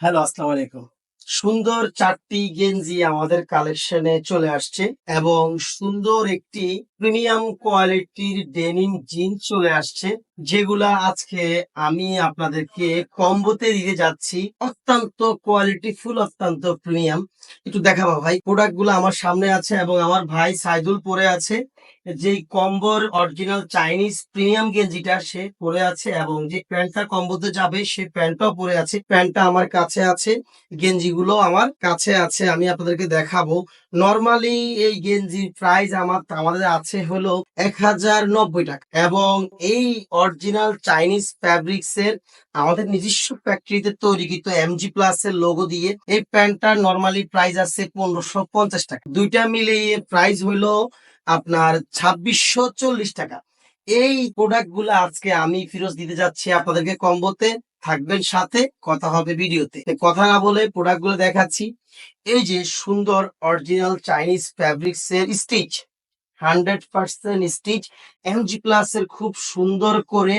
Hello, আসসালামু আলাইকুম। সুন্দর চারটি গেঞ্জি আমাদের কালেকশনে চলে আসছে এবং সুন্দর একটি প্রিমিয়াম কোয়ালিটির ডেনিম জিন্স চলে আসছে। যেগুলা আজকে আমি আপনাদেরকে কম্বোতে দিতে যাচ্ছি, অত্যন্ত কোয়ালিটি ফুল অত্যন্ত প্রিমিয়াম একটু দেখাবো ভাই প্রোডাক্টগুলো আমার সামনে আছে এবং আমার ভাই সাইদুল পরে আছে। যে কম্বোর অরিজিনাল চাইনিজ প্রিমিয়াম গেঞ্জিটা সে পরে আছে এবং যে প্যান্টটা কম্বোতে যাবে, সে প্যান্টটাও পরে আছে। প্যান্টটা আমার কাছে আছে, গেঞ্জিগুলো আমার কাছে আছে, আমি আপনাদেরকে দেখাবো। নর্মালি এই গেঞ্জির প্রাইস আমার, আমাদের আছে হলো এক হাজার নব্বই টাকা। এবং এই অরিজিনাল চাইনিজ ফ্যাব্রিক্স এর, আমাদের নিজস্ব ফ্যাক্টরিতে তৈরিকৃত এমজি প্লাস এর লোগো দিয়ে এই প্যান্টটার নর্মালি প্রাইস আছে পনেরোশো পঞ্চাশ টাকা। দুইটা মিলিয়ে প্রাইস হলো আপনার ছাব্বিশশো চল্লিশ টাকা। এই প্রোডাক্টগুলো আজকে আমি ফিরোজ দিতে যাচ্ছি আপনাদেরকে কম্বোতে। থাকবেন সাথে, কথা হবে ভিডিওতে। কথা না বলে প্রোডাক্টগুলো দেখাচ্ছি। এই যে সুন্দর অরিজিনাল চাইনিজ ফ্যাব্রিক্স এর stitch hundred percent stitch MG plus এর খুব সুন্দর করে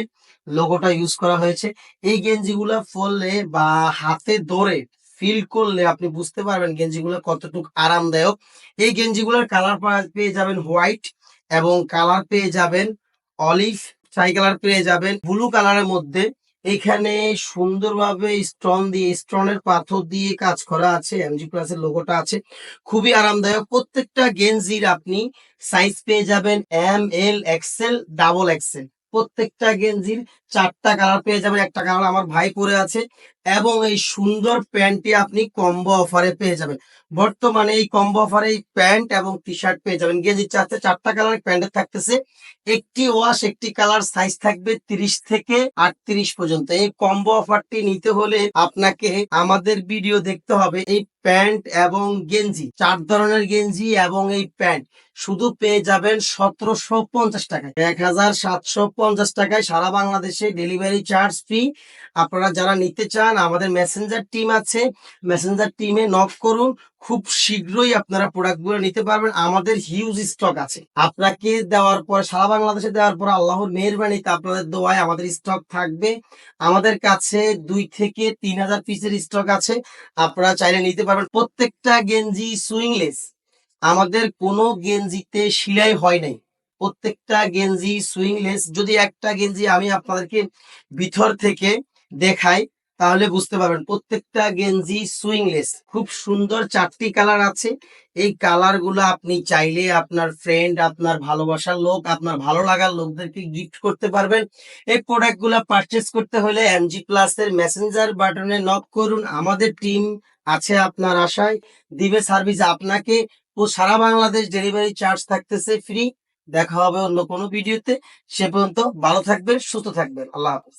লোগোটা ইউজ করা হয়েছে। এই গেঞ্জিগুলা পরলে বা হাতে ধরে ফিল করলে আপনি বুঝতে পারবেন গেঞ্জিগুলো কতটুকু আরামদায়ক। এই গেঞ্জিগুলোর কালার পেয়ে যাবেন হোয়াইট এবং কালার পেয়ে যাবেন অলিভ ট্রাই কালার পেয়ে যাবেন ব্লু কালারের মধ্যে। এখানে সুন্দরভাবে স্টোন দিয়ে স্টোনের পাথর দিয়ে কাজ করা আছে এমজি প্লাস এর লোগোটা আছে। খুবই আরামদায়ক। প্রত্যেকটা গেঞ্জির আপনি সাইজ পেয়ে যাবেন M L XL double XL প্রত্যেকটা গেঞ্জির চারটা কালার পেয়ে যাবেন। একটা কালার আমার ভাই পরে আছে। এবং এই সুন্দর প্যান্টটি আপনি কম্বো অফারে পেয়ে যাবেন। বর্তমানে এই কম্বো অফারে এই প্যান্ট এবং টি শার্ট পেয়ে যাবেন। গেঞ্জির চারটে চারটা কালার প্যান্টের থাকতেছে একটি ওয়াশ একটি কালার সাইজ থাকবে তিরিশ থেকে আটত্রিশ পর্যন্ত। এই কম্বো অফারটি নিতে হলে আপনাকে আমাদের ভিডিও দেখতে হবে এই প্যান্ট এবং গেঞ্জি, চার ধরনের গেঞ্জি এবং এই প্যান্ট। শুধু পেয়ে যাবেন সতেরোশো পঞ্চাশ টাকায়। এক হাজার সাতশো পঞ্চাশ টাকায় সারা বাংলাদেশে ডেলিভারি চার্জ ফ্রি আপনারা যারা নিতে চান, আমাদের মেসেঞ্জার টিম আছে। মেসেঞ্জার টিমে নক করুন। খুব শীঘ্রই আপনারা প্রোডাক্টগুলো নিতে পারবেন। আমাদের হিউজ স্টক আছে। আপনাকে দেওয়ার পর, সারা বাংলাদেশে দেওয়ার পর আল্লাহর মেহরবানিতে আপনাদের দোয়ায় আমাদের স্টক থাকবে। আমাদের কাছে দুই থেকে তিন হাজার পিসের স্টক আছে। আপনারা চাইলে নিতে পারবেন। প্রত্যেকটা গেঞ্জি সুইংলেস। আমাদের কোনো গেঞ্জিতে সিলাই হয় নাই। প্রত্যেকটা গেঞ্জি সুইংলেস। যদি একটা গেঞ্জি আমি আপনাদেরকে ভিতর থেকে দেখাই তাহলে বুঝতে পারবেন, প্রত্যেকটা গেঞ্জি সুইংলেস। খুব সুন্দর চারটি কালার আছে। এই কালারগুলো আপনি চাইলে আপনার ফ্রেন্ড আপনার ভালোবাসার লোক, আপনার ভালো লাগার লোকদেরকে গিফট করতে পারবেন। এই প্রোডাক্টগুলো পারচেস করতে হলে এমজি প্লাস এর মেসেঞ্জার বাটনে নক করুন। আমাদের টিম আছে আপনার আশায়। দিবে সার্ভিস আপনাকে। ও সারা বাংলাদেশ ডেলিভারি চার্জ থাকতেছে ফ্রি দেখা হবে অন্য কোনো ভিডিওতে সে পর্যন্ত ভালো থাকবেন, সুস্থ থাকবেন। আল্লাহ হাফেজ।